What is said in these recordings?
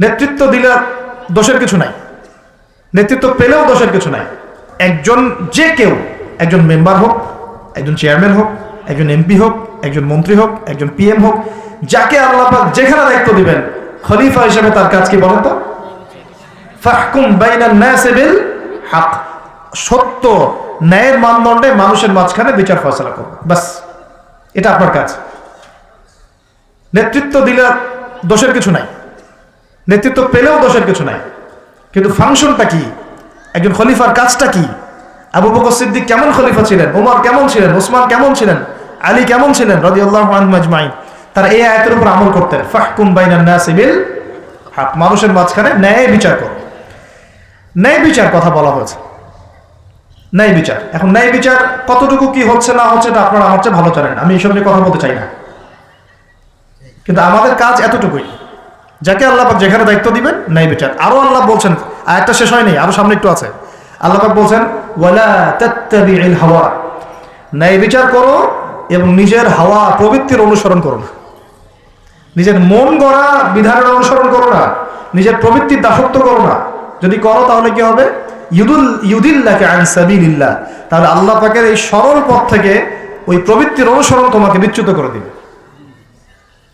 নেতৃত্ব দিলে দোষের কিছু নাই। নেতৃত্ব পেলেও দোষের কিছু নাই। একজন যে কেউ, একজন মেম্বার হোক, একজন চেয়ারম্যান হোক, একজন এমপি হোক, একজন মন্ত্রী হোক, একজন পিএম হোক, যাকে আল্লাপাক যেখানে দায়িত্ব দিবেন, খলিফা হিসেবে তার কাজ কি বলতো নাসি সত্য ন্যায়ের মানদণ্ডে মানুষের মাঝখানে বিচার ফয়সলা করবে বাস, এটা আপনার কাজ। নেতৃত্ব দিলে দোষের কিছু নাই। নেতৃত্ব পেলেও দোষের কিছু নাই। কিন্তু ফাংশনটা কি? একজন খলিফার কাজটা কি? আবু বকর সিদ্দিক কেমন খলিফা ছিলেন? ওমর কেমন ছিলেন? ওসমান কেমন ছিলেন? আলী কেমন ছিলেন? রদি আল্লাহ তারা এই আয়তের উপর আমল করতেন। ফাহকুম বাইনান নাসি বিল হক। মানুষের মাঝখানে ন্যায় বিচার করো। ন্যায় বিচার কথা বলা হয়েছে। ন্যায় বিচার। এখন ন্যায় বিচার কতটুকু কি হচ্ছে না হচ্ছে আপনারা আমার চেয়ে ভালো জানেন। আমি এইসব নিয়ে কথা বলতে চাই না। কিন্তু আমাদের কাজ এতটুকুই। যাকে আল্লাহ পাক যেখানে দায়িত্ব দিবেন ন্যায় বিচার আরও আল্লাহ বলছেন, আয়াতটা শেষ হয়নি, আরও সামনে একটু আছে। আল্লাহ বলছেন হাওয়া। ন্যায় বিচার করো এবং নিজের হাওয়া প্রবৃত্তির অনুসরণ করো না। নিজের মন গড়া বিধানের অনুসরণ করো না। নিজের প্রবৃত্তির দাসত্ব করো না। যদি করো তাহলে কি হবে? তাহলে আল্লাহ পাকের এই সরল পথ থেকে ওই প্রবৃত্তির অনুসরণ তোমাকে বিচ্যুত করে দিবে।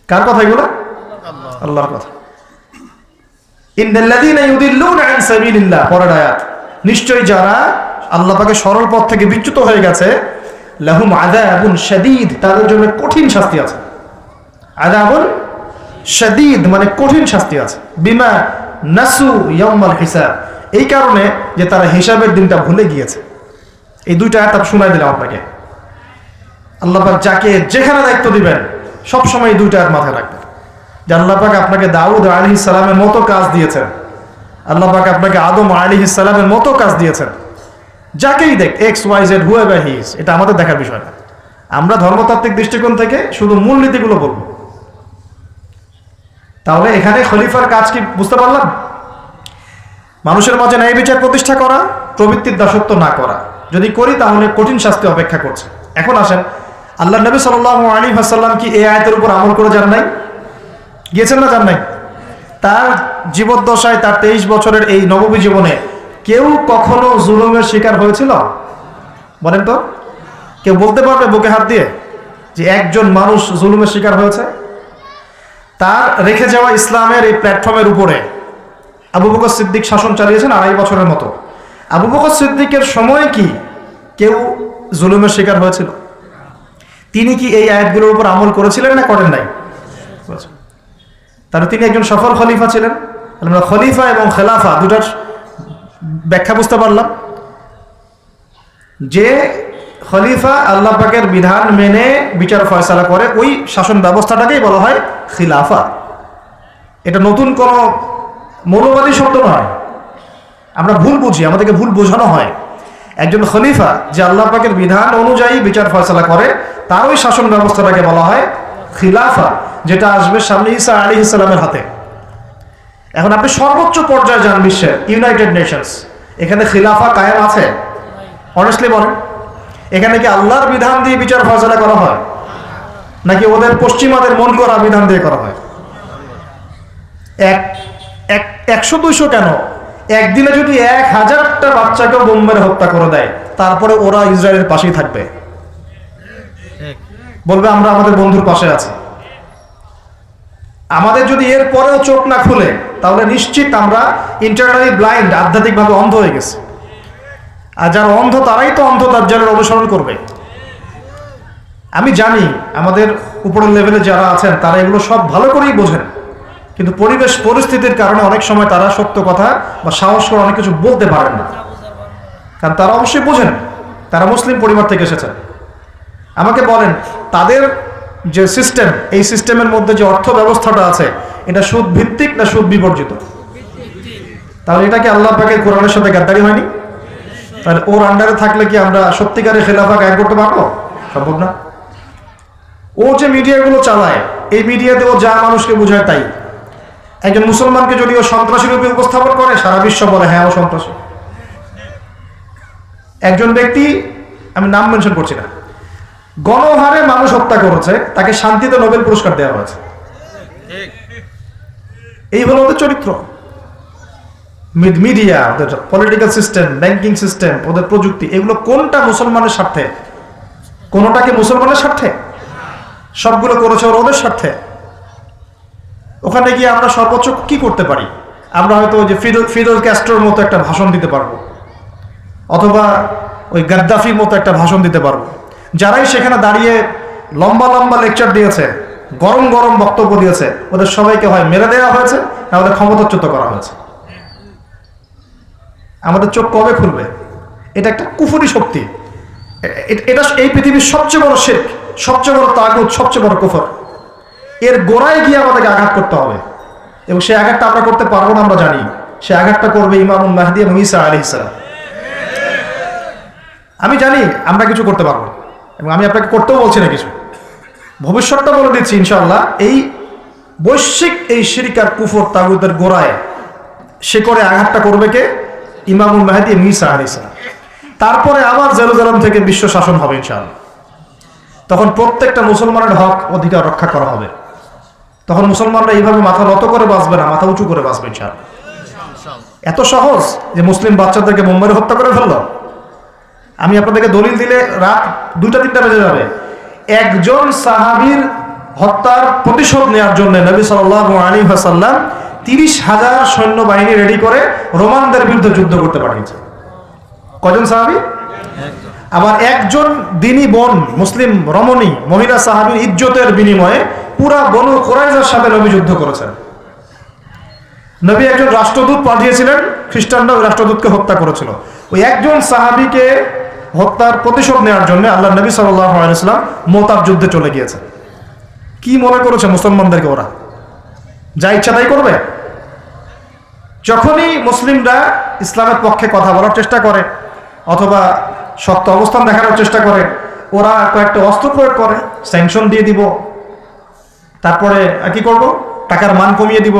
কার কথা এগুলো? আল্লাহর কথা। নিশ্চয়ই যারা আল্লাহ পাকের সরল পথ থেকে বিচ্যুত হয়ে গেছে, লাহুম তাদের জন্য কঠিন শাস্তি আছে। শাদীদ মানে কঠিন শাস্তি আছে। বিমা নাসু ইয়াউমাল হিসাব। এই কারণে যে তারা হিসাবের দিনটা ভুলে গিয়েছে। এই দুইটা আয়াত শোনাই দিলাম আপনাকে। আল্লাহ যাকে যেখানে দায়িত্ব দিবেন, সবসময় এই দুইটা আয়াত মাথায় রাখবেন। যে আল্লাহ পাক আপনাকে দাউদ আলী সালামের মতো কাজ দিয়েছেন। আল্লাপাক আপনাকে আদম আলী সালামের মতো কাজ দিয়েছেন। যাকেই দেখ X Y Z whoever his এটা আমাদের দেখার বিষয় না। আমরা ধর্মতাত্ত্বিক দৃষ্টিকোণ থেকে শুধু মূলনীতিগুলো বলব। তাহলে এখানে খলিফার কাজ কি বুঝতে পারলাম? মানুষের মাঝে ন্যায় বিচার প্রতিষ্ঠা করা, প্রবৃত্তির দাসত্ব না করা। যদি করি তাহলে কঠিন শাস্তি অপেক্ষা করছে। এখন আসেন আল্লাহ নবী সাল আলী হাসাল্লাম কি এই আয়তের উপর আমল করে যান নাই? গিয়েছেন না যান নাই? তার জীবদ্দশায় তার তেইশ বছরের এই নবমী জীবনে কেউ কখনো জুলুমের শিকার হয়েছিল? বলেন তো। কেউ বলতে পারবে বুকে হাত দিয়ে যে একজন মানুষ জুলুমের শিকার হয়েছে? তার রেখে যাওয়া ইসলামের এই প্ল্যাটফর্মের উপরে আবু বকর সিদ্দিক শাসন চালিয়েছেন আড়াই বছরের মতো। আবু বকর সিদ্দিকের সময় কি কেউ জুলুমের শিকার হয়েছিল? তিনি কি এই আয়াতগুলোর উপর আমল করেছিলেন না করেন নাই। তাহলে তিনি একজন সফল খলিফা ছিলেন। আমরা খলিফা এবং খেলাফা দুটার ব্যাখ্যা বুঝতে পারলাম। যে খলিফা আল্লাহ পাকের বিধান মেনে বিচার ফয়সালা করে, ওই শাসন ব্যবস্থাটাকেই বলা হয় খিলাফা। এটা নতুন কোনো মৌলবাদী শব্দ নয়। আমরা ভুল বুঝি, আমাদেরকে ভুল বোঝানো হয়। একজন খলিফা যে আল্লাহ পাকের বিধান অনুযায়ী বিচার ফয়সালা করে, তার ওই শাসন ব্যবস্থাটাকে বলা হয় খিলাফা। যেটা আসবে সামনে ঈসা আলী ইসলামের হাতে। এখন আপনি সর্বোচ্চ পর্যায়ে যান বিশ্বের ইউনাইটেড নেশনস এখানে খিলাফা কায়েম আছে? অনেস্টলি বলেন। এখানে কি আল্লাহর বিধান দিয়ে বিচার ফয়সলা করা হয়? নাকি ওদের পশ্চিমাদের মন করা বিধান দিয়ে করা হয়? এক এক, একশো দুইশো কেন? একদিনে যদি এক হাজারটা বাচ্চাকে বোম মেরে হত্যা করে দেয়, তারপরে ওরা ইসরায়েলের পাশেই থাকবে। বলবে, আমরা আমাদের বন্ধুর পাশে আছি। আমাদের যদি এর পরেও চোখ না খুলে, তাহলে নিশ্চিত আমরা ইন্টারনালি ব্লাইন্ড আধ্যাত্মিকভাবে অন্ধ হয়ে গেছি। আর যারা অন্ধ, তারাই তো অন্ধ দাজ্জালের অনুসরণ করবে। আমি জানি আমাদের উপরের লেভেলে যারা আছেন, তারা এগুলো সব ভালো করেই বোঝেন। কিন্তু পরিবেশ, পরিস্থিতির কারণে অনেক সময় তারা সত্য কথা বা সাহস করে অনেক কিছু বলতে পারেন না। কারণ তারা অবশ্যই বোঝেন, তারা মুসলিম পরিবার থেকে এসেছেন। আমাকে বলেন, তাদের যে সিস্টেম এই সিস্টেমের মধ্যে যে অর্থ ব্যবস্থাটা আছে, এটা সুদ ভিত্তিক না সুদ বিবর্জিত তাহলে এটা কি আল্লাহ পাকের কোরআনের সাথে গাদ্দারি হয়নি? তাহলে ওর আন্ডারে থাকলে কি আমরা সত্যিকারের খেলাফা গায়ে করতে পারব? সম্ভব না। ও যে মিডিয়াগুলো চালায়, এই মিডিয়াতে ও যা মানুষকে বোঝায় তাই। একজন মুসলমানকে যদি ও সন্ত্রাসী রূপে উপস্থাপন করে, সারা বিশ্ব বলে হ্যাঁ ও সন্ত্রাসী। একজন ব্যক্তি, আমি নাম মেনশন করছি না গণহারে মানুষ হত্যা করেছে তাকে শান্তিতে নোবেল পুরস্কার দেওয়া হয়েছে। এই হলো ওদের চরিত্র। মিডিয়া ওদের পলিটিক্যাল সিস্টেম ব্যাংকিং সিস্টেম ওদের প্রযুক্তি এগুলো কোনটা মুসলমানের স্বার্থে? কোনোটা কি মুসলমানের স্বার্থে? সবগুলো করেছে ওরা ওদের স্বার্থে। ওখানে গিয়ে আমরা সর্বোচ্চ কি করতে পারি? আমরা হয়তো ওই যে ফিদল ফিদল ক্যাস্ট্রোর মতো একটা ভাষণ দিতে পারব। অথবা ওই গাদ্দাফির মতো একটা ভাষণ দিতে পারব। যারাই সেখানে দাঁড়িয়ে লম্বা লম্বা লেকচার দিয়েছে, গরম গরম বক্তব্য দিয়েছে, ওদের সবাইকে হয় মেরে দেওয়া হয়েছে, না ওদের ক্ষমতাচ্যুত করা হয়েছে। আমাদের চোখ কবে খুলবে? এটা একটা কুফুরি শক্তি। এটা এই পৃথিবীর সবচেয়ে বড় শেখ, সবচেয়ে বড় তাগুদ সবচেয়ে বড় কুফর। এর গোড়ায় গিয়ে আমাদেরকে আঘাত করতে হবে। এবং সেই আঘাতটা আমরা করতে পারব না, আমরা জানি। সে আঘাতটা করবে ইমামুল মাহদি এবং ঈসা আলী ইসলাম আমি জানি আমরা কিছু করতে পারব না। এবং আমি আপনাকে করতেও বলছি না কিছু। ভবিষ্যৎটা বলে দিচ্ছি ইনশাল্লাহ এই বৈশ্বিক এই শিরিকার কুফর তাগুদের গোড়ায় সে করে আঘাতটা করবে কে? ইমামুল মাহাদি মিসা আলী ইসলাম তারপরে আবার জেরুজালাম থেকে বিশ্ব শাসন হবে, ইনশাআল্লাহ। তখন প্রত্যেকটা মুসলমানের হক, অধিকার রক্ষা করা হবে। তখন মুসলমানরা এইভাবে মাথা নত করে বাঁচবে না, মাথা উঁচু করে বাঁচবে, ইনশাআল্লাহ। এত সহজ যে মুসলিম বাচ্চাদেরকে মুম্বাইয়ে হত্যা করে ফেলল? আমি আপনাদেরকে দলিল দিলে রাত দুইটা, তিনটা বেজে যাবে। একজন সাহাবীর হত্যার প্রতিশোধ নেওয়ার জন্য নবী সাল আলী হাসাল্লাম তিরিশ হাজার সৈন্যবাহিনী রেডি করে রোমানদের বিরুদ্ধে যুদ্ধ করতে পাঠিয়েছে। কজন সাহাবি? আবার একজন দিনী বোন, মুসলিম, রমণী, মহিলা সাহাবীর ইজ্জতের বিনিময়ে পুরা বনু কোরাইজার সাথে নবী যুদ্ধ করেছেন। নবী একজন রাষ্ট্রদূত পাঠিয়েছিলেন খ্রিস্টানরা রাষ্ট্রদূতকে হত্যা করেছিল। ওই একজন সাহাবিকে হত্যার প্রতিশোধ নেওয়ার জন্য আল্লাহ নবী সাল্লাম মোতাব যুদ্ধে চলে গিয়েছে। কি মনে করেছে মুসলমানদেরকে ওরা? যা ইচ্ছা তাই করবে? যখনই মুসলিমরা ইসলামের পক্ষে কথা বলার চেষ্টা করে, অথবা শক্ত অবস্থান দেখানোর চেষ্টা করে, ওরা কয়েকটা অস্ত্র প্রয়োগ করে স্যাংশন দিয়ে দিব, তারপরে কি করব? টাকার মান কমিয়ে দিব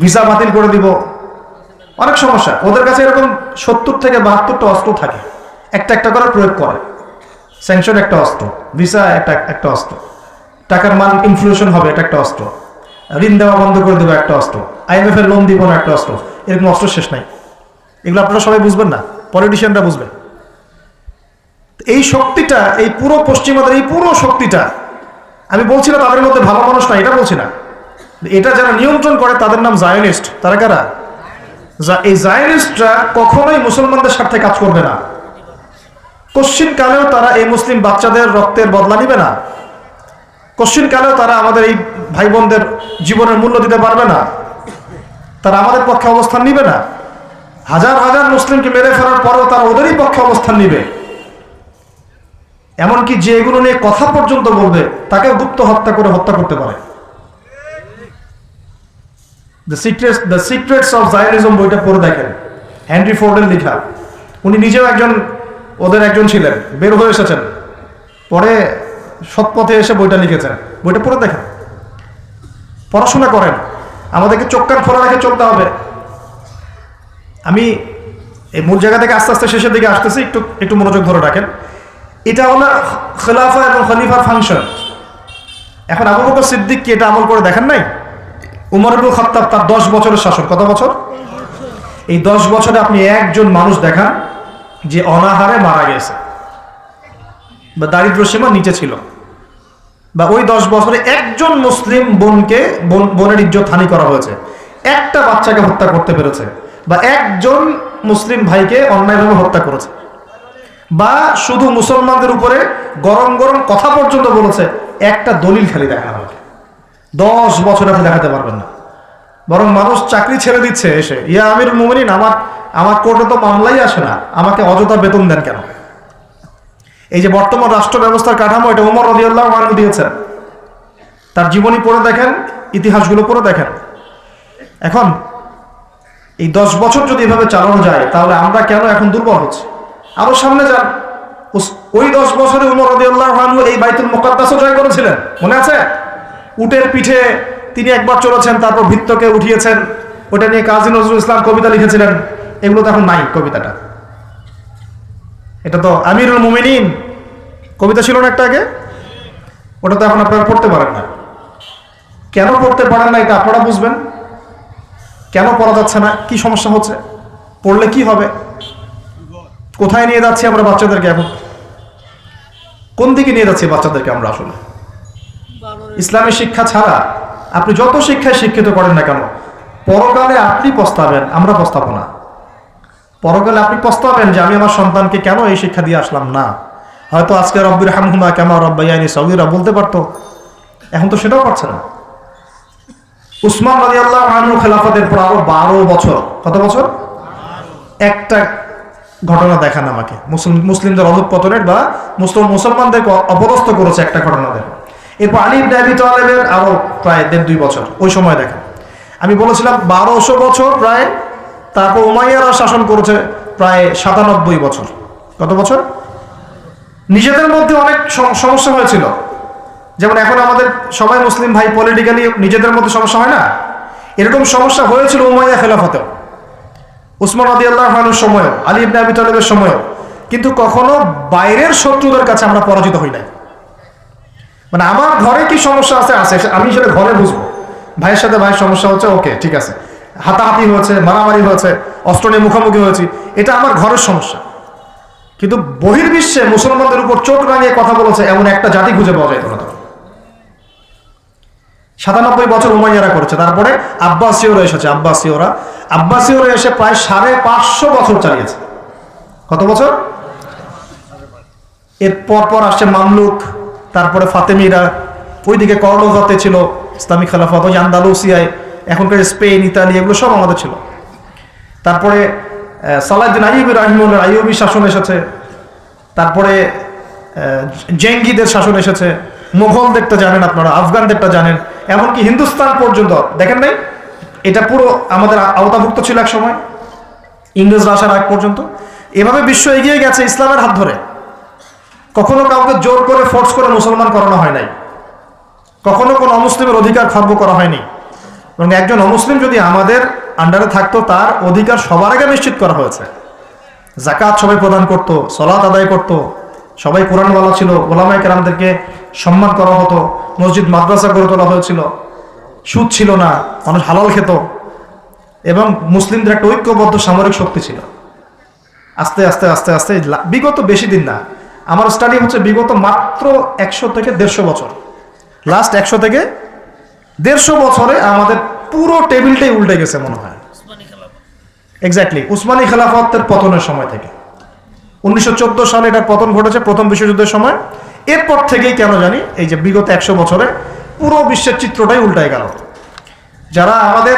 ভিসা বাতিল করে দিব অনেক সমস্যা। ওদের কাছে এরকম সত্তর থেকে বাহাত্তরটা অস্ত্র থাকে। একটা একটা করে প্রয়োগ করে। স্যাংশন একটা অস্ত্র ভিসা একটা একটা অস্ত্র। টাকার মান ইনফ্লুয়েশন হবে এটা একটা অস্ত্র। ঋণ দেওয়া বন্ধ করে দেবো একটা অস্ত্র। আইএমএফ এর লোন দিব না একটা অস্ত্র। এরকম অস্ত্র শেষ নাই। এগুলো আপনারা সবাই বুঝবেন না। পলিটিশিয়ানরা বুঝবেন। এই শক্তিটা, এই পুরো পশ্চিমাদের, এই পুরো শক্তিটা, আমি বলছি না তাদের মধ্যে ভালো মানুষ না এটা বলছি না। এটা যারা নিয়ন্ত্রণ করে, তাদের নাম জায়নিস্ট তারা কারা? যা- এই জায়নিস্টরা কখনোই মুসলমানদের স্বার্থে কাজ করবে না। কশ্চিন কালেও তারা এই মুসলিম বাচ্চাদের রক্তের বদলা নিবে না। কশ্চিন কালেও তারা আমাদের এই ভাই বোনদের জীবনের মূল্য দিতে পারবে না। তারা আমাদের পক্ষে অবস্থান নিবে না। হাজার হাজার মুসলিমকে মেরে ফেলার পরেও তারা ওদেরই পক্ষে অবস্থান নিবে। এমনকি যে এগুলো নিয়ে কথা পর্যন্ত বলবে তাকে গুপ্ত হত্যা করে হত্যা করতে পারে। The secrets the secrets of Zionism বইটা পড়ে দেখেন। হ্যানরি ফোর্ডের লেখা। উনি নিজেও একজন, ওদের একজন ছিলেন। বের হয়ে এসেছেন। পরে সৎপথে এসে বইটা লিখেছেন। বইটা পড়ে দেখেন। পড়াশোনা করেন। আমাদেরকে চোখ কান খোলা রেখে চলতে হবে। আমি এই মূল জায়গা থেকে আস্তে আস্তে শেষের দিকে আসতেছি। একটু একটু মনোযোগ ধরে রাখেন। এটা হলো খেলাফা এবং খলিফার ফাংশন এখন আবু বকর সিদ্দিক কি এটা আমল করে দেখেন নাই? উমর ইবুল খত্তাব তার দশ বছরের শাসন। কত বছর? এই দশ বছরে আপনি একজন মানুষ দেখান যে অনাহারে মারা গেছে বা দারিদ্র সীমা নিচে ছিল। বা ওই দশ বছরে একজন মুসলিম বোনকে, বোন- বোনের ইজ্জত হানি করা হয়েছে। একটা বাচ্চাকে হত্যা করতে পেরেছে বা একজন মুসলিম ভাইকে অন্যায়ভাবে হত্যা করেছে বা শুধু মুসলমানদের উপরে গরম গরম কথা পর্যন্ত বলেছে, একটা দলিল খালি দেখা হবে দশ বছর আপনি দেখাতে পারবেন না। বরং মানুষ চাকরি ছেড়ে দিচ্ছে এসে। ইয়া আমির মুমিনিন, আমার আমার কোর্টে তো মামলাই আসে না। আমাকে অযথা বেতন দেন কেন? এই যে বর্তমান রাষ্ট্র ব্যবস্থার কাঠামো, এটা উমর রদিয়াল্লাহ আনহু দিয়েছেন। তার জীবনী পড়ে দেখেন, ইতিহাসগুলো পড়ে দেখেন। এখন, এই দশ বছর যদি এভাবে চালানো যায়, তাহলে আমরা কেন এখন দুর্বল হচ্ছি? আরও সামনে যান। ওই দশ বছরে উমর রদিয়াল্লাহ আনহু এই বাইতুল মোকাদ্দাসও জয় করেছিলেন। মনে আছে? উটের পিঠে তিনি একবার চলেছেন, তারপর ভিত্তকে উঠিয়েছেন। ওটা নিয়ে কাজী নজরুল ইসলাম কবিতা লিখেছিলেন। এগুলো তো এখন নাই কবিতাটা। এটা তো আমিরুল মুমিনিন। কবিতা ছিল না একটা আগে? ওটা তো এখন আপনারা পড়তে পারেন না। কেন পড়তে পারেন না এটা আপনারা বুঝবেন। কেন পড়া যাচ্ছে না? কি সমস্যা হচ্ছে? পড়লে কি হবে? কোথায় নিয়ে যাচ্ছি আমরা বাচ্চাদেরকে এখন? কোন দিকে নিয়ে যাচ্ছি বাচ্চাদেরকে আমরা আসলে? ইসলামী শিক্ষা ছাড়া আপনি যত শিক্ষায় শিক্ষিত করেন না কেন, পরকালে আপনি পস্তাবেন, আমরা পস্তাবো না। পরকালে আপনি পস্তাবেন যে আমি আমার সন্তানকে কেন এই শিক্ষা দিয়ে আসলাম? না। হয়তো আজকে রব্বির হামহুমা কেমন রব্বাইয়ানি সৌদিরা বলতে পারতো। এখন তো সেটাও পারছে না। উসমান রাজি আল্লাহ আনু খেলাফতের পর আরও বারো বছর, কত বছর? একটা ঘটনা দেখান আমাকে। মুসলিম মুসলিমদের অধঃপতনের বা মুসলিম মুসলমানদেরকে অপদস্থ করেছে একটা ঘটনা দেন এরপর আলী ইবনে তালেবের আরও প্রায় দেড় দুই বছর। ওই সময় দেখেন। আমি বলেছিলাম বারোশো বছর প্রায়, তারপর উমাইয়ারা শাসন করেছে প্রায় সাতানব্বই বছর। কত বছর? নিজেদের মধ্যে অনেক সম- সমস্যা হয়েছিল। যেমন এখন আমাদের সবাই মুসলিম ভাই পলিটিক্যালি নিজেদের মধ্যে সমস্যা হয় না? এরকম সমস্যা হয়েছিল উমাইয়া খেলাফতেও। উসমান আদি আল্লাহর সময়ও, আলী ইবনে আবি তালেবের সময়ও। কিন্তু কখনো বাইরের শত্রুদের কাছে আমরা পরাজিত হই নাই। মানে আমার ঘরে কি সমস্যা আছে? আছে আমি সেটা ঘরে বুঝব। ভাইয়ের সাথে ভাইয়ের সমস্যা হচ্ছে, ওকে, ঠিক আছে। হাতাহাতি হয়েছে, মারামারি হয়েছে, অস্ত্র নিয়ে মুখোমুখি হয়েছি, এটা আমার ঘরের সমস্যা। কিন্তু বহির্বিশ্বে মুসলমানদের উপর চোখ রাঙিয়ে কথা বলেছে, এমন একটা জাতি খুঁজে পাওয়া যায় তখন। সাতানব্বই বছর উমাইয়ারা করেছে। তারপরে আব্বাসীয়রা এসেছে, আব্বাসীয়রা। আব্বাসীয়রা এসে প্রায় সাড়ে পাঁচশো বছর চালিয়েছে। কত বছর? এর পর পর আসছে মামলুক তারপরে ফাতেমিরা ওইদিকে করলোভাতে ছিল ইসলামিক খেলাফত ওই আন্দালুসিয়ায় এখনকার স্পেন ইতালি এগুলো সব আমাদের ছিল। তারপরে আহ, সালাউদ্দিন আইয়ুবি রাহিমুল্লাহ আইয়ুবি শাসন এসেছে। তারপরে জেঙ্গিদের শাসন এসেছে। মোগলদেরটা জানেন আপনারা আফগানদেরটা জানেন। এমনকি হিন্দুস্তান পর্যন্ত দেখেন নাই? এটা পুরো আমাদের আওতাভুক্ত ছিল এক সময় ইংরেজরা আসার আগ পর্যন্ত। এভাবে বিশ্ব এগিয়ে গেছে ইসলামের হাত ধরে। কখনো কাউকে জোর করে ফোর্স করে মুসলমান করানো হয় নাই। কখনো কোনো অমুসলিমের অধিকার খর্ব করা হয়নি। এবং একজন অমুসলিম যদি আমাদের আন্ডারে থাকতো, তার অধিকার সবার আগে নিশ্চিত করা হয়েছে। জাকাত সবাই প্রদান করত সলাত আদায় করত, সবাই কোরআনওয়ালা ছিল ওলামাই কেরামদেরকে সম্মান করা হতো, মসজিদ, মাদ্রাসা গড়ে তোলা হয়েছিল। সুদ ছিল না, মানুষ হালাল খেত। এবং মুসলিমদের একটা ঐক্যবদ্ধ সামরিক শক্তি ছিল। আস্তে আস্তে আস্তে আস্তে, বিগত বেশি দিন না আমার স্টাডি হচ্ছে বিগত মাত্র একশো থেকে দেড়শো বছর। লাস্ট একশো থেকে দেড়শো বছরে আমাদের পুরো টেবিলটাই উল্টে গেছে মনে হয়। এক্স্যাক্টলি উসমানী খেলাফতের পতনের সময় থেকে। উনিশশো চোদ্দ সালে এটার পতন ঘটেছে প্রথম বিশ্বযুদ্ধের সময়। এরপর থেকেই কেন জানি এই যে বিগত একশো বছরে পুরো বিশ্বের চিত্রটাই উল্টায় গেল। যারা আমাদের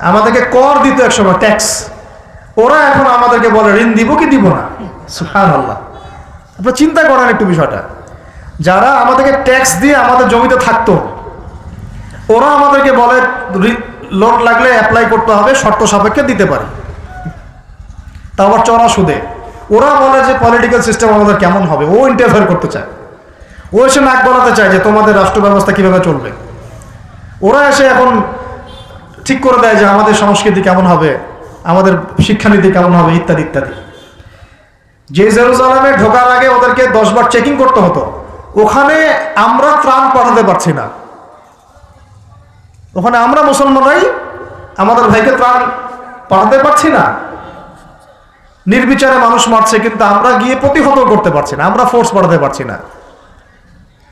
আমাদেরকে কর দিত এক সময় ট্যাক্স ওরা এখন আমাদেরকে বলে ঋণ দিব কি দিব না? সুহান আল্লাহ আপনার চিন্তা করেন একটু বিষয়টা। যারা আমাদেরকে ট্যাক্স দিয়ে আমাদের জমিতে থাকতো, ওরা আমাদেরকে বলে লোন লাগলে অ্যাপ্লাই করতে হবে, শর্ত সাপেক্ষে দিতে পারে। তা আবার চড়া সুদে। ওরা বলে যে পলিটিক্যাল সিস্টেম আমাদের কেমন হবে? ও ইন্টারফেয়ার করতে চায়। ও এসে নাক গলাতে চায় যে, তোমাদের রাষ্ট্র ব্যবস্থা কীভাবে চলবে? ওরা এসে এখন ঠিক করে দেয় যে, আমাদের সংস্কৃতি কেমন হবে? আমাদের শিক্ষানীতি কেমন হবে? ইত্যাদি ইত্যাদি। যে জেরুজালামে ঢোকার আগে ওদেরকে দশবার চেকিং করতে হতো। ওখানে আমরা ত্রাণ পাঠাতে পারছি না। ওখানে আমরা মুসলমানরাই আমাদের ভাইকে ত্রাণ পাঠাতে পারছি না। নির্বিচারে মানুষ মারছে, কিন্তু আমরা গিয়ে প্রতিহত করতে পারছি না, আমরা ফোর্স পাঠাতে পারছি না।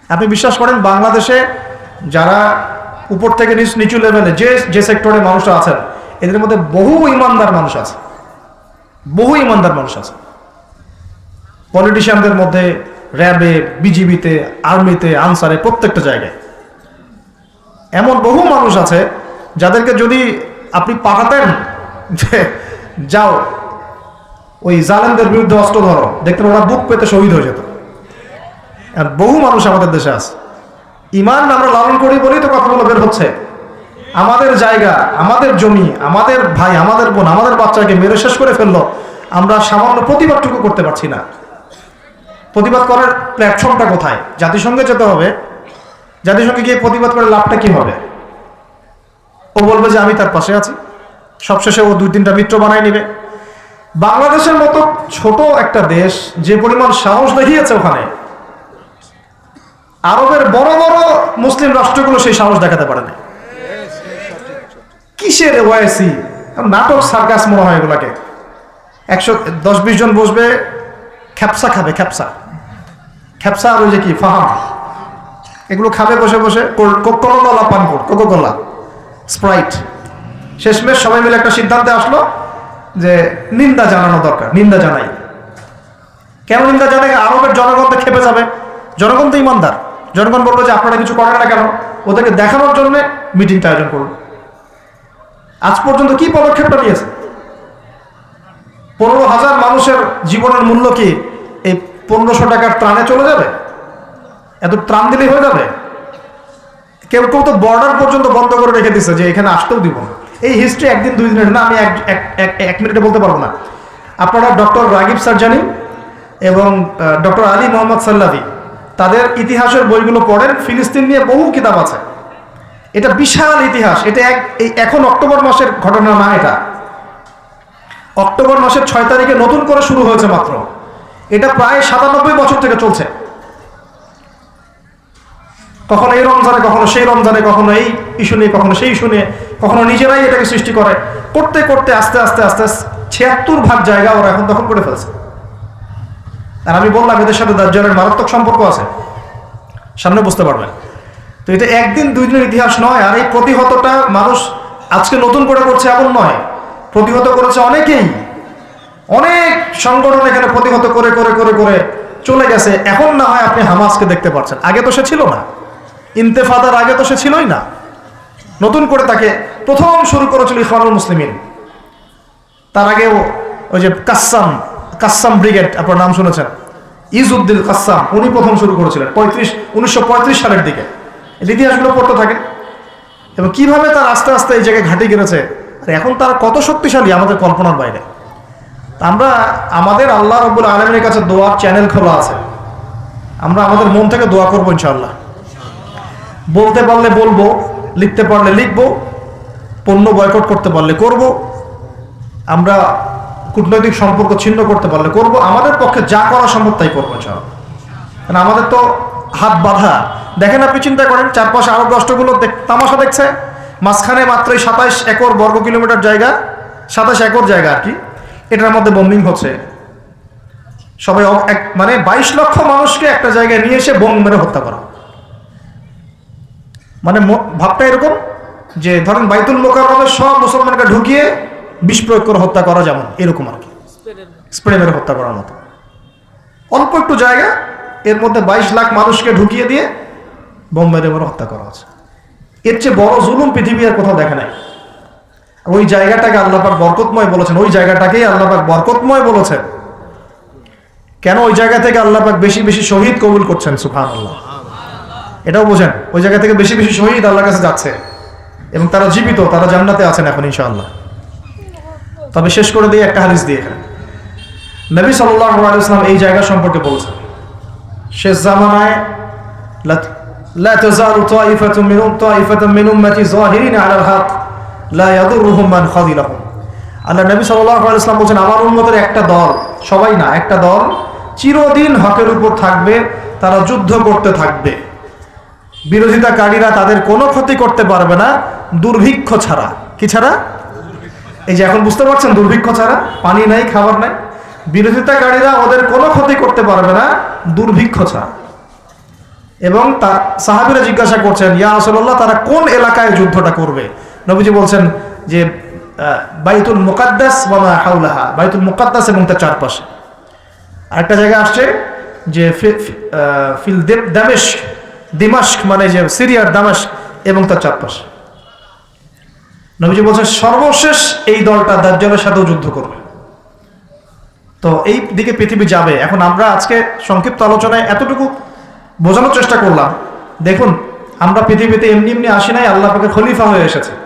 আপনি বিশ্বাস করেন, বাংলাদেশে যারা উপর থেকে নিচ- লেভেলে যে যে সেক্টরে মানুষ আছেন, এদের মধ্যে বহু ইমানদার মানুষ আছে। বহু ইমানদার মানুষ আছে। পলিটিশিয়ানদের মধ্যে র্যাবে, বিজিবিতে, আর্মিতে, আনসারে প্রত্যেকটা জায়গায়। এমন বহু মানুষ আছে যাদেরকে যদি আপনি পাঠাতেন যে, যাও, ওই জালেমদের বিরুদ্ধে অস্ত্র ধরো, দেখতেন ওরা বুক পেতে শহীদ হয়ে যেত। আর বহু মানুষ আমাদের দেশে আছে। ইমান আমরা লালন করি বলেই তো কথাগুলো বের হচ্ছে। আমাদের জায়গা, আমাদের জমি, আমাদের ভাই, আমাদের বোন, আমাদের বাচ্চাকে মেরে শেষ করে ফেলল, আমরা সামান্য প্রতিবাদটুকু করতে পারছি না। প্রতিবাদ করার প্ল্যাটফর্মটা কোথায়? জাতিসংঘে যেতে হবে। জাতিসংঘে গিয়ে প্রতিবাদ করে লাভটা কি হবে? ও বলবে যে আমি তার পাশে আছি। সবশেষে ও দুই তিনটা মিত্র বানাই নিবে। বাংলাদেশের মতো ছোট একটা দেশ যে পরিমাণ সাহস দেখিয়েছে ওখানে, আরবের বড় বড় মুসলিম রাষ্ট্রগুলো সেই সাহস দেখাতে পারে না। কিসের ওয়াইসি নাটক, সার্কাস মনে হয় এগুলাকে। একশো দশ বিশ জন বসবে, খ্যাপসা খাবে, খ্যাপসা। খ্যাপসা আর ওই যে কি, ফাহাম। এগুলো খাবে বসে বসে কোকোকোলা পান কর, কোকোকোলা, স্প্রাইট। শেষমেশ সবাই মিলে একটা সিদ্ধান্তে আসলো যে নিন্দা জানানো দরকার, নিন্দা জানাই। কেন নিন্দা জানাই? আরবের জনগণ তো খেপে যাবে। জনগণ তো ইমানদার। জনগণ বলল যে আপনারা কিছু করেন না কেন? ওদেরকে দেখানোর জন্য মিটিংটা আয়োজন করুন। আজ পর্যন্ত কি পদক্ষেপটা নিয়েছে? পনেরো হাজার মানুষের জীবনের মূল্য কি পনেরোশো টাকার ত্রাণে চলে যাবে? এত ত্রাণ দিলেই হয়ে যাবে? কেউ কেউ তো বর্ডার পর্যন্ত বন্ধ করে রেখে দিচ্ছে যে এখানে আসতেও দিব এই হিস্ট্রি একদিন দুই দিনের না, আমি এক- মিনিটে বলতে পারব না। আপনারা ডক্টর রাগিব সার্জানি এবং ডক্টর আলী মোহাম্মদ সাল্লাভি, তাদের ইতিহাসের বইগুলো পড়েন। ফিলিস্তিন নিয়ে বহু কিতাব আছে। এটা বিশাল ইতিহাস। এটা এক, এই এখন অক্টোবর মাসের ঘটনা না এটা। অক্টোবর মাসের ছয় তারিখে নতুন করে শুরু হয়েছে মাত্র। এটা প্রায় সাতানব্বই বছর থেকে চলছে। কখনো এই রমজানে, কখনো সেই রমজানে, কখনো এই ইস্যু নিয়ে, কখনো সেই ইস্যু নিয়ে, কখনো নিজেরাই এটাকে সৃষ্টি করে। করতে করতে, আস্তে আস্তে আস্তে ছিয়াত্তর ভাগ জায়গা ওরা এখন দখল করে ফেলছে। আর আমি বললাম, এদের সাথে দার্জালের মারাত্মক সম্পর্ক আছে। সামনে বুঝতে পারবেন। তো এটা একদিন দুই দিনের ইতিহাস নয়, আর এই প্রতিহতটা মানুষ আজকে নতুন করে করছে এমন নয়। প্রতিহত করেছে অনেকেই। অনেক সংগঠন এখানে প্রতিহত করে করে করে করে চলে গেছে। এখন না হয় আপনি হামাসকে দেখতে পাচ্ছেন। আগে তো সে ছিল না। ইন্তেফাদার আগে তো সে ছিলই না। নতুন করে তাকে প্রথম শুরু করেছিল ইফানুল মুসলিমিন। তার আগেও ওই যে কাসাম কাসাম ব্রিগেড, আপনার নাম শুনেছেন? ইজউদ্দিন কাসাম উনি প্রথম শুরু করেছিলেন, পঁয়ত্রিশ, উনিশশো সালের দিকে। ইতিহাসগুলো পড়তে থাকেন। এবং কীভাবে তার আস্তে আস্তে এই জায়গায় ঘাঁটি গেড়েছে? আর এখন তারা কত শক্তিশালী আমাদের কল্পনার বাইরে। আমরা আমাদের আল্লাহ রব্বুল আলমের কাছে দোয়ার চ্যানেল খোলা আছে। আমরা আমাদের মন থেকে দোয়া করব ইনশাআল্লাহ। বলতে পারলে বলব, লিখতে পারলে লিখব, পণ্য বয়কট করতে পারলে করব, আমরা কূটনৈতিক সম্পর্ক ছিন্ন করতে পারলে করব, আমাদের পক্ষে যা করা সম্ভব তাই করব ইনশাআল্লাহ। কারণ আমাদের তো হাত বাঁধা। দেখেন আপনি চিন্তা করেন, চারপাশে আরব রাষ্ট্রগুলো তামাশা দেখছে, মাঝখানে মাত্রই সাতাইশ একর বর্গ কিলোমিটার জায়গা, সাতাশ একর জায়গা আর কি। এটার মধ্যে বোম্বিং হচ্ছে। সবাই মানে বাইশ লক্ষ মানুষকে একটা জায়গায় নিয়ে এসে বোম মেরে হত্যা করা। মানে ভাবটা এরকম যে ধরেন বাইতুল মোকাররমে সব মুসলমানকে ঢুকিয়ে বিষ প্রয়োগ করে হত্যা করা যেমন, এরকম আর কি। স্প্রে মেরে হত্যা করার মতো। অল্প একটু জায়গা, এর মধ্যে বাইশ লাখ মানুষকে ঢুকিয়ে দিয়ে বোম মেরে মেরে হত্যা করা আছে এর চেয়ে বড় জুলুম পৃথিবী আর কোথাও দেখে নাই। ওই জায়গাটাকে আল্লাপাক বরকতময় বলেছেন ওই জায়গাটাকেই আল্লাপাক বরকতময় বলেছেন কেন ওই জায়গা থেকে আল্লাপাক বেশি বেশি শহীদ কবুল করছেন সুফান আল্লাহ এটাও বোঝেন ওই জায়গা থেকে বেশি বেশি শহীদ আল্লাহর কাছে যাচ্ছে এবং তারা জীবিত তারা জান্নাতে আছেন এখন ইনশাআল্লাহ তবে শেষ করে দিয়ে একটা হাদিস দিয়ে এখানে নবী সাল্লাহ ইসলাম এই জায়গা সম্পর্কে বলছেন শেষ জামানায় লা- لا تزال طائفة من طائفة من أمتي ظاهرين على الحق লাদুর রহমান খাদিলাহ। আল্লাহ নবী সাল্লাম বলছেন, আমার উন্মতের একটা দল, সবাই না, একটা দল চিরদিন হকের উপর থাকবে, তারা যুদ্ধ করতে থাকবে। বিরোধিতাকারীরা তাদের কোনো ক্ষতি করতে পারবে না, দুর্ভিক্ষ ছাড়া। কি ছাড়া? এই যে এখন বুঝতে পারছেন দুর্ভিক্ষ ছাড়া? পানি নাই, খাবার নাই। বিরোধিতাকারীরা ওদের কোনো ক্ষতি করতে পারবে না, দুর্ভিক্ষ ছাড়া। এবং তা সাহাবিরা জিজ্ঞাসা করছেন, ইয়া আসল্লাহ তারা কোন এলাকায় যুদ্ধটা করবে? নবীজি বলছেন যে বাইতুল মুকাদ্দাস বামা হাউলাহা বাইতুল মুকাদ্দাস এবং তার চারপাশে। আরেকটা জায়গা আসছে যে ফিল দে- দামেস্ক মানে যে সিরিয়ার দামেস্ক এবং তার চারপাশে। নবীজি বলছেন, সর্বশেষ এই দলটা দাজ্জালের সাথেও যুদ্ধ করবে। তো এই দিকে পৃথিবী যাবে। এখন আমরা আজকে সংক্ষিপ্ত আলোচনায় এতটুকু বোঝানোর চেষ্টা করলাম। দেখুন, আমরা পৃথিবীতে এমনি এমনি আসি নাই, আল্লাহ খলিফা হয়ে এসেছে।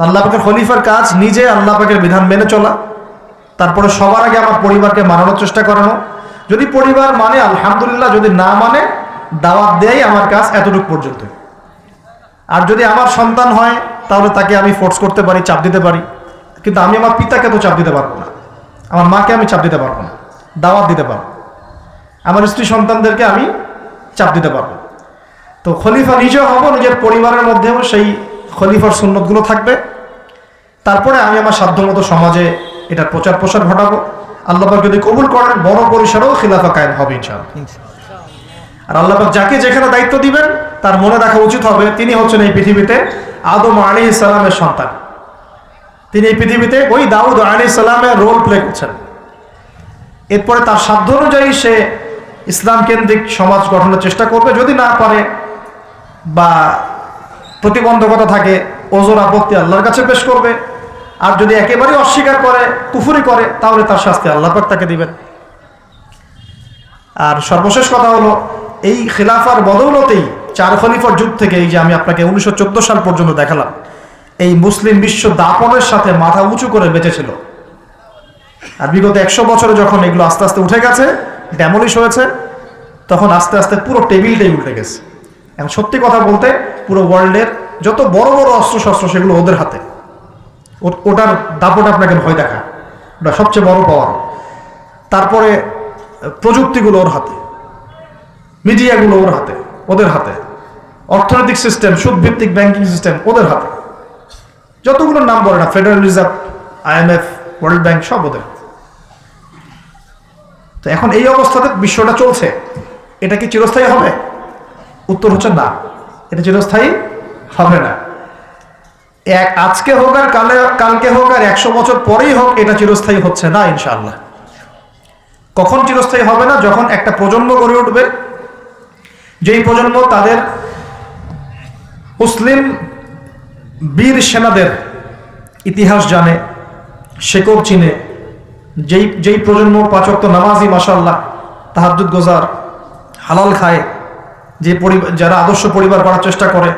আল্লাহ পাকের খলিফার কাজ নিজে আল্লাহ পাকের বিধান মেনে চলা। তারপরে সবার আগে আমার পরিবারকে মানানোর চেষ্টা করানো। যদি পরিবার মানে আলহামদুলিল্লাহ, যদি না মানে দাওয়াত দেয় আমার কাজ এতটুকু পর্যন্ত। আর যদি আমার সন্তান হয়, তাহলে তাকে আমি ফোর্স করতে পারি, চাপ দিতে পারি। কিন্তু আমি আমার পিতাকে তো চাপ দিতে পারব না। আমার মাকে আমি চাপ দিতে পারব না। দাওয়াত দিতে পারব। আমার স্ত্রী সন্তানদেরকে আমি চাপ দিতে পারব। তো খলিফা নিজেও হব, নিজের পরিবারের মধ্যেও সেই খলিফার সুন্নতগুলো থাকবে। তারপরে আমি আমার সাধ্যমতো সমাজে এটার প্রচার প্রসার ঘটাবো আল্লাহবাক যদি কবুল করেন, বড় পরিসরেও খিলাফা কায়েম হবে আর আল্লাহবাক যাকে যেখানে দায়িত্ব দিবেন, তার মনে রাখা উচিত হবে, তিনি হচ্ছেন এই পৃথিবীতে আদম আলী ইসলামের সন্তান। তিনি এই পৃথিবীতে ওই দাউদ আলী ইসলামের রোল প্লে করছেন। এরপরে তার সাধ্য অনুযায়ী সে ইসলাম কেন্দ্রিক সমাজ গঠনের চেষ্টা করবে। যদি না পারে বা প্রতিবন্ধকতা থাকে ওজোর আপত্তি আল্লাহর কাছে পেশ করবে। আর যদি একেবারেই অস্বীকার করে, কুফুরি করে, তাহলে তার শাস্তি আল্লাহ পাক তাকে দিবেন। আর সর্বশেষ কথা হলো, এই খিলাফার বদৌলতেই চার খলিফার যুগ থেকে এই যে আমি আপনাকে উনিশশো চোদ্দ সাল পর্যন্ত দেখালাম, এই মুসলিম বিশ্ব দাপনের সাথে মাথা উঁচু করে বেঁচেছিল। আর বিগত একশো বছরে যখন এগুলো আস্তে আস্তে উঠে গেছে ড্যামলিশ হয়েছে, তখন আস্তে আস্তে পুরো টেবিলটাই উঠে গেছে। এখন সত্যি কথা বলতে পুরো ওয়ার্ল্ডের যত বড় বড় অস্ত্র শস্ত্র সেগুলো ওদের হাতে। ওটার দাপট আপনাকে ভয় দেখা ওটা সবচেয়ে বড় পাওয়ার তারপরে প্রযুক্তিগুলো ওর হাতে। মিডিয়াগুলো ওর হাতে, ওদের হাতে। অর্থনৈতিক সিস্টেম সুদভিত্তিক ব্যাংকিং সিস্টেম ওদের হাতে। যতগুলোর নাম বলে না Federal Reserve IMF World Bank সব ওদের তো এখন এই অবস্থাতে বিশ্বটা চলছে। এটা কি চিরস্থায়ী হবে? উত্তর হচ্ছে না। এটা চিরস্থায়ী হবে না। এক আজকে হোক আর কালে, কালকে হোক আর একশো বছর পরেই হোক, এটা চিরস্থায়ী হচ্ছে না ইনশাআল্লাহ। কখন চিরস্থায়ী হবে না? যখন একটা প্রজন্ম গড়ে উঠবে। যেই প্রজন্ম তাদের মুসলিম বীর সেনাদের ইতিহাস জানে, শেকড় চিনে, যেই যেই প্রজন্ম পাচক নামাজি মাসাল্লাহ তাহাজুদ গোজার, হালাল খায় যে পরিবার যারা আদর্শ পরিবার করার চেষ্টা করে,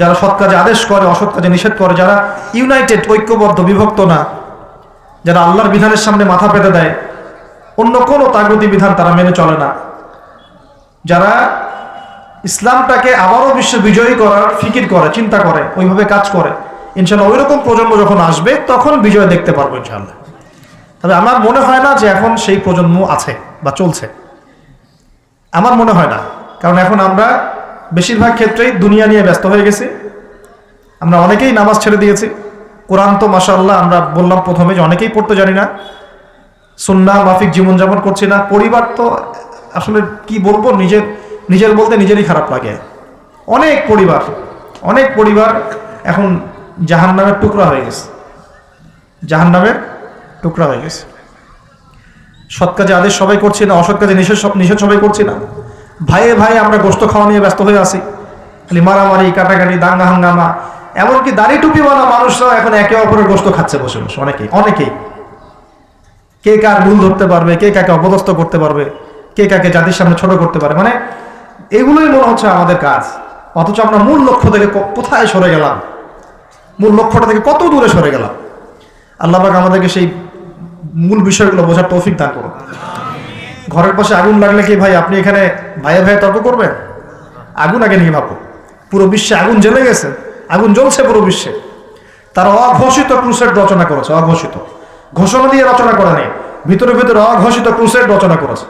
যারা সৎ কাজে আদেশ করে, অসৎ কাজে নিষেধ করে, যারা ইউনাইটেড ঐক্যবদ্ধ, বিভক্ত না, যারা আল্লাহর বিধানের সামনে মাথা পেতে দেয়, অন্য কোনো তাগতি বিধান তারা মেনে চলে না। যারা ইসলামটাকে আবারও বিশ্ব বিজয়ী করার ফিকির করে, চিন্তা করে, ওইভাবে কাজ করে ইনশাল্লাহ ওই রকম প্রজন্ম যখন আসবে, তখন বিজয় দেখতে পারব ইনশাল্লাহ তবে আমার মনে হয় না যে এখন সেই প্রজন্ম আছে বা চলছে। আমার মনে হয় না। কারণ এখন আমরা বেশিরভাগ ক্ষেত্রেই দুনিয়া নিয়ে ব্যস্ত হয়ে গেছি। আমরা অনেকেই নামাজ ছেড়ে দিয়েছি। কোরআন তো মাসাল্লাহ আমরা বললাম প্রথমে যে অনেকেই পড়তে জানি না। সুন্না মাফিক জীবনযাপন করছি না। পরিবার তো আসলে কি বলব, নিজের নিজের বলতে নিজেরই খারাপ লাগে। অনেক পরিবার অনেক পরিবার এখন জাহান নামের টুকরা হয়ে গেছে। জাহান নামের টুকরা হয়ে গেছে। সৎ কাজে আদেশ সবাই করছি না, অসৎ কাজে নিষেধ সব, নিষেধ সবাই করছি না। ভাইয়ে ভাই, আমরা গোস্ত খাওয়া নিয়ে ব্যস্ত হয়ে আছি। খালি মারামারি, কাটাকাটি, দাঙ্গা হাঙ্গামা, এমনকি দাড়ি টুপিওয়ালা মানুষরাও এখন একে অপরের গোস্ত খাচ্ছে বসে বসে, অনেকেই অনেকেই। কে কার ভুল ধরতে পারবে, কে কাকে অপদস্থ করতে পারবে, কে কাকে জাতির সামনে ছোট করতে পারে মানে এগুলোই মনে হচ্ছে আমাদের কাজ। অথচ আমরা মূল লক্ষ্য থেকে কোথায় সরে গেলাম? মূল লক্ষ্যটা থেকে কত দূরে সরে গেলাম? আল্লাহ আমাদেরকে সেই মূল বিষয়গুলো বোঝার তৌফিক দান করুন। ঘরের পাশে আগুন লাগলে কি ভাই আপনি এখানে ভাইয়ে ভাইয়ে তর্ক করবেন? আগুন আগে নিয়ে ভাবো পুরো বিশ্বে আগুন জ্বলে গেছে। আগুন জ্বলছে পুরো বিশ্বে। তারা অঘোষিত ক্রুসেড রচনা করেছে, অঘোষিত। ঘোষণা দিয়ে রচনা করে নেই। ভিতরে ভিতরে অঘোষিত ক্রুসেড রচনা করেছে।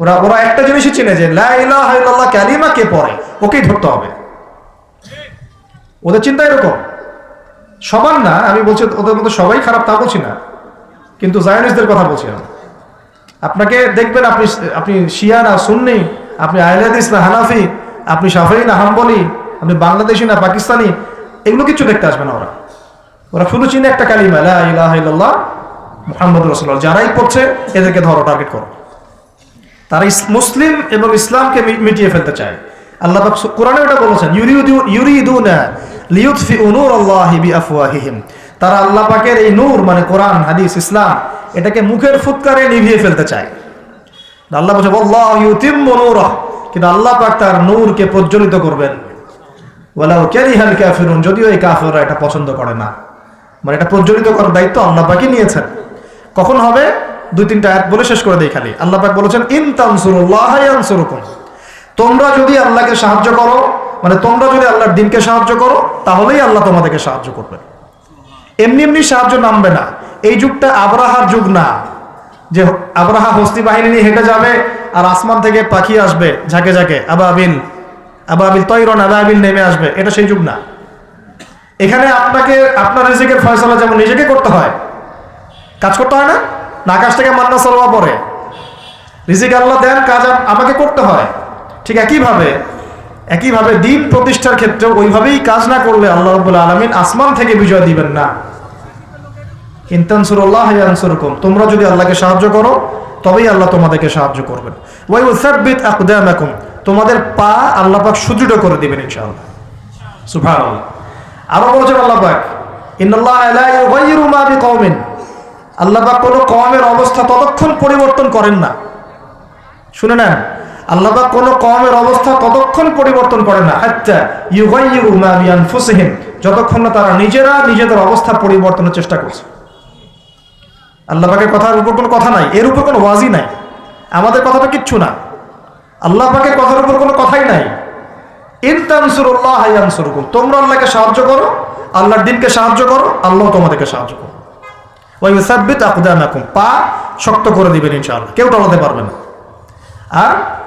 ওরা ওরা একটা জিনিসই চিনে যে লা ইলাহা ইল্লাল্লাহ কালিমা কে পড়ে? ওকেই ধরতে হবে। ওদের চিন্তা এরকম। সবার না, আমি বলছি ওদের মধ্যে সবাই খারাপ তা বলছি না। কিন্তু জায়নিসদের কথা বলছি আমি। আপনাকে দেখবেন আপনি আপনি শিয়া না সুন্নি, আপনি আহলাদিস না হানাফি, আপনি সাফারি না হাম্বলি, আপনি বাংলাদেশি না পাকিস্তানি, এগুলো কিছু দেখতে আসবে না ওরা। ওরা শুধু চিনে একটা কালিমা, লা ইলাহা ইল্লাল্লাহ যারাই পড়ছে এদেরকে ধরো টার্গেট করো। তারা মুসলিম এবং ইসলামকে মিটিয়ে ফেলতে চায়। আল্লাহ কোরআনে এটা বলেছেন, ইউরিদু, ইউরিদুনা লিয়ুতফিউ নূরাল্লাহি বিআফওয়াহিহিম। তারা আল্লাহ পাকের এই নূর মানে কোরআন, হাদিস, ইসলাম, এটাকে মুখের ফুৎকারে নিভিয়ে ফেলতে চায়। আল্লাহ বলছে ইউতিম্মু কিন্তু আল্লাহ পাক তার নূরকে প্রজ্বলিত করবেন। ওয়ালাউ কারিহাল কাফিরুন, যদিও এই কাফিররা এটা পছন্দ করে না। মানে এটা প্রজ্বলিত করার দায়িত্ব আল্লাহ পাকই নিয়েছেন। কখন হবে? দুই, তিনটা আয়াত বলে শেষ করে দেই খালি। আল্লাহ পাক বলেছেন, ইন তানসুরুল্লাহ ইয়ানসুরুকুম। তোমরা যদি আল্লাহকে সাহায্য করো মানে তোমরা যদি আল্লাহর দিনকে সাহায্য করো, তাহলেই আল্লাহ তোমাদেরকে সাহায্য করবে এমনি এমনি সাহায্য নামবে না। এই যুগটা আবরাহার যুগ না। যে আবরাহা হস্তি বাহিনী নিয়ে হেঁটে যাবে আর আসমান থেকে পাখি আসবে ঝাঁকে ঝাঁকে, আবাবিল আবাবিল তৈরন, আবাবিল নেমে আসবে। এটা সেই যুগ না। এখানে আপনাকে, আপনার রিজিকের ফয়সলা যেমন নিজেকে করতে হয়, কাজ করতে হয় না না আকাশ থেকে মান্না সালোয়া পরে রিজিক আল্লাহ দেন, কাজ আমাকে করতে হয়। ঠিক একইভাবে একইভাবে দিন প্রতিষ্ঠার ক্ষেত্রে ওইভাবেই কাজ না করলে আল্লাহ রবুল আলমিন আসমান থেকে বিজয় দিবেন না। ইনতানসুরুল্লাহ ইয়ানসুরকুম তোমরা যদি আল্লাহকে সাহায্য করো, তবেই আল্লাহ তোমাদেরকে সাহায্য করবেন। ওয়াই উসাব্বিত আকদামাকুম, তোমাদের পা আল্লাহ পাক সুদৃঢ় করে দিবেন ইনশাআল্লাহ। সুবহানাল্লাহ। আরও বলেছেন আল্লাহ পাক, ইন্নাল্লাহ লা ইউগাইয়িরু মা আল্লাহ পাক কোনো কওমের অবস্থা ততক্ষণ পরিবর্তন করেন না। শুনে নেন। আল্লাহ কোনো কওমের অবস্থা ততক্ষণ পরিবর্তন করে না। হাত্তা ইউগাইয়িরু মা বিআনফুসিহিম। যতক্ষণ না তারা নিজেরা নিজেদের অবস্থা পরিবর্তনের চেষ্টা করছে। আল্লাহ পাকের কথার উপর কোনো কথা নাই, এর উপর কোনো ওয়াজি নাই। আমাদের কথাটা কিচ্ছু না। আল্লাহ পাকের কথার উপর কোনো কথাই নাই। ইনতানসুরুল্লাহ ইয়ানসুরকুম। তোমরা আল্লাহকে সাহায্য করো, আল্লাহর দিনকে সাহায্য করো, আল্লাহ তোমাদেরকে সাহায্য করো ওই সাব্বিত আকদামাকুম। পা শক্ত করে দিবেন ইনশাআল্লাহ। কেউ টলাতে পারবে না। আর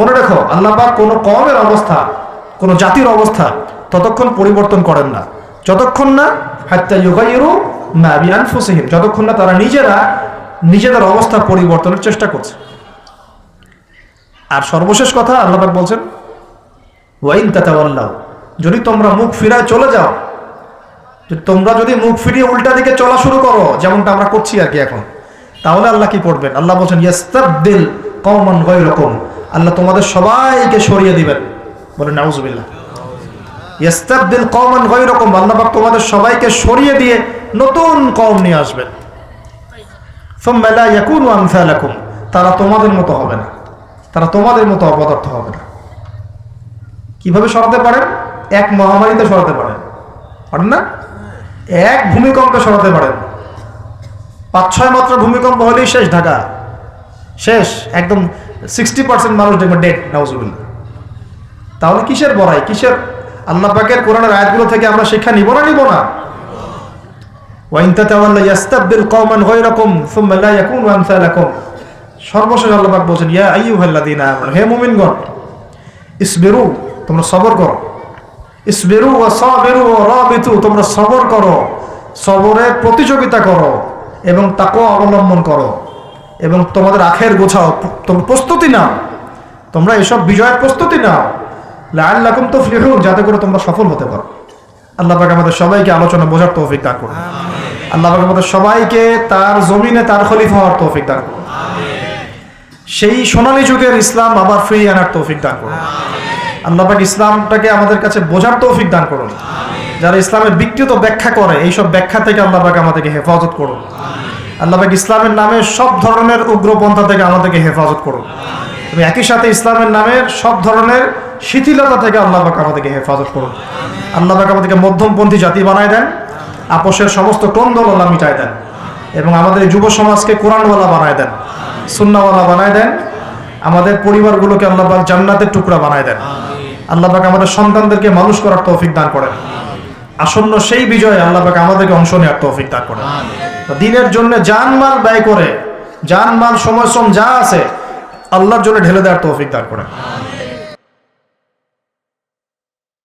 মনে রাখো, আল্লাহ পাক কোনো কওমের অবস্থা, কোনো জাতির অবস্থা ততক্ষণ পরিবর্তন করেন না। যতক্ষণ না হাত্তা ইউগাইয়িরু মা বিআনফুসিহিম, যতক্ষণ না তারা নিজেরা নিজেদের অবস্থা পরিবর্তনের চেষ্টা করছে। আর সর্বশেষ কথা আল্লাহ পাক বলছেন, ওয়াইন তাতাওয়াল্লাহ যদি তোমরা মুখ ফিরায় চলে যাও তোমরা যদি মুখ ফিরিয়ে উল্টা দিকে চলা শুরু করো, যেমনটা আমরা করছি আর কি এখন। তাহলে আল্লাহ কি করবেন? আল্লাহ বলছেন, ইয়াস্তাবদিল কওমান গায়রাকুম। আল্লাহ তোমাদের সবাইকে সরিয়ে দিবেন। বলে নাউজুবিল্লাহ। ইয়াস্তাবদিল কওমান গায়রাকুম। আল্লাহ পাক তোমাদের সবাইকে সরিয়ে দিয়ে নতুন কওম নিয়ে আসবেন। সুম্মা লা ইয়াকুনু আমসালাকুম। তারা তোমাদের মতো হবে না। তারা তোমাদের মতো অপদার্থ হবে না। কীভাবে সরাতে পারেন? এক মহামারীতে সরাতে পারেন। পারেন না? এক ভূমিকম্পে সরাতে পারেন। পাঁচ, ছয় মাত্র ভূমিকম্প হলেই শেষ ঢাকা। শেষ, একদম সিক্সটি পার্সেন্ট মানুষ দেখবেন ডেট নাউজুবিল্লা তাহলে কিসের বড়াই? কিসের? আল্লাহ পাকের কোরআনের আয়াতগুলো থেকে আমরা শিক্ষা নিব না নিব না? সর্বশেষ হে তোমরা সবর রাবিতু, তোমরা সবর করো। সবরে প্রতিযোগিতা করো। এবং তাকওয়া অবলম্বন করো। এবং তোমাদের আখের গোছাও। তোমরা প্রস্তুতি নাও। তোমরা এসব বিজয়ের প্রস্তুতি নাও। লাআল্লাকুম তুফলিহুন যাতে করে তোমরা সফল হতে পারো। আল্লাহ পাক আমাদের সবাইকে আলোচনা বোঝার তৌফিক দান করুন। আল্লাহ পাক আমাদের সবাইকে তার জমিনে তার খলিফা হওয়ার তৌফিক দান করুন। সেই সোনালী যুগের ইসলাম আবার ফিরিয়ে আনার তৌফিক দান করুন। আল্লাহ পাক ইসলামটাকে আমাদের কাছে বোঝার তৌফিক দান করুন। যারা ইসলামের বিকৃত ব্যাখ্যা করে এইসব ব্যাখ্যা থেকে আল্লাহ পাক আমাদেরকে হেফাজত করুন। আল্লাহ ইসলামের নামে সব ধরনের উগ্রপন্থা থেকে আমাদেরকে হেফাজত করুন। তবে একই সাথে ইসলামের নামে সব ধরনের শিথিলতা থেকে আল্লাহ আমাদেরকে হেফাজত করুন। আল্লাহ আমাদেরকে মধ্যমপন্থী জাতি বানায় দেন, আপোষের সমস্ত কন্দল আল্লাহ মিটায় দেন, এবং আমাদের যুব সমাজকে কোরআনওয়ালা বানায় দেন, সুন্নাওয়ালা বানায় দেন, আমাদের পরিবারগুলোকে আল্লাহ পাক জান্নাতের টুকরা বানায় দেন। আল্লাহ পাক আমাদের সন্তানদেরকে মানুষ করার তৌফিক দান করেন। আসন্ন সেই বিজয়ে আল্লাহ পাক আমাদেরকে অংশ নেওয়ার তৌফিক দান করে তো দিনের জন্য জানমাল ব্যয় করে জানমাল সময় শ্রম যা আছে আল্লাহর জন্য ঢেলে দেওয়ার তৌফিক দান করেন।